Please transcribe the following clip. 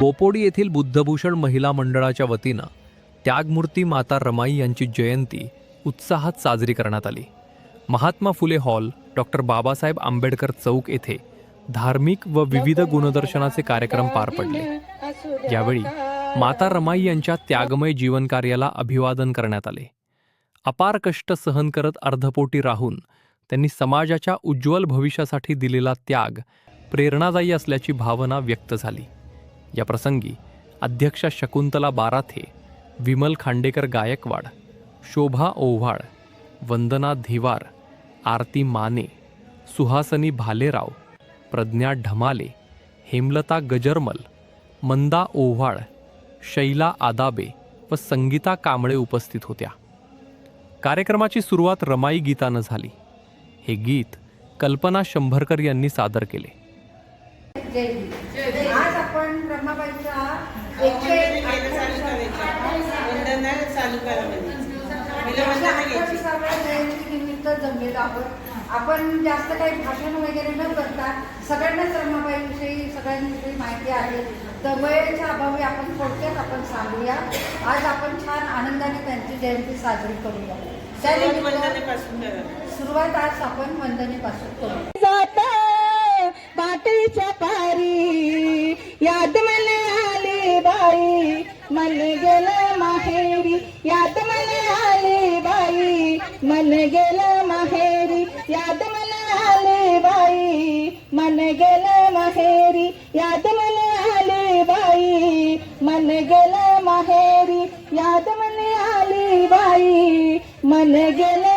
बोपोडी येथील बुद्धभूषण महिला मंडळाच्या वतीनं त्यागमूर्ती माता रमाई यांची जयंती उत्साहात साजरी करण्यात आली. महात्मा फुले हॉल डॉक्टर बाबासाहेब आंबेडकर चौक येथे धार्मिक व विविध गुणदर्शनाचे कार्यक्रम पार पडले. यावेळी माता रमाई यांच्या त्यागमय जीवनकार्याला अभिवादन करण्यात आले. अपार कष्ट सहन करत अर्धपोटी राहून त्यांनी समाजाच्या उज्ज्वल भविष्यासाठी दिलेला त्याग प्रेरणादायी असल्याची भावना व्यक्त झाली. या प्रसंगी अध्यक्षा शकुंतला बाराथे विमल खांडेकर गायकवाड शोभा ओव्हाळ वंदना धिवार आरती माने सुहासनी भालेराव प्रज्ञा ढमाले हेमलता गजरमल मंदा ओव्हाळ शैला आदाबे व संगीता कांबळे उपस्थित होत्या. कार्यक्रमाची सुरुवात रमाई गीतानं झाली. हे गीत कल्पना शंभरकर यांनी सादर केले. जय. आज आपण ब्रह्माबाईचा एकशे करा म्हणजे. जयंती निमित्त जमलेलो आहोत. आपण जास्त काही भाषण वगैरे न करता सगळ्यांनाच रमाबाईविषयी सगळ्यांविषयी माहिती आहे. तर वेळेच्या अभावी आपण थोडक्यात आपण सांगूया. आज आपण छान आनंदाने त्यांची जयंती साजरी करूया. करा. सुरुवात आज आपण वंदनेपासून करूया. मन गेले माहेरी, याद मन आली बाई। मन गेलं माहेरी, याद मन आली बाई। मन गेलं माहेरी, याद मन आली बाई। मन गेलं माहेरी, याद मन आली बाई। मन गेलं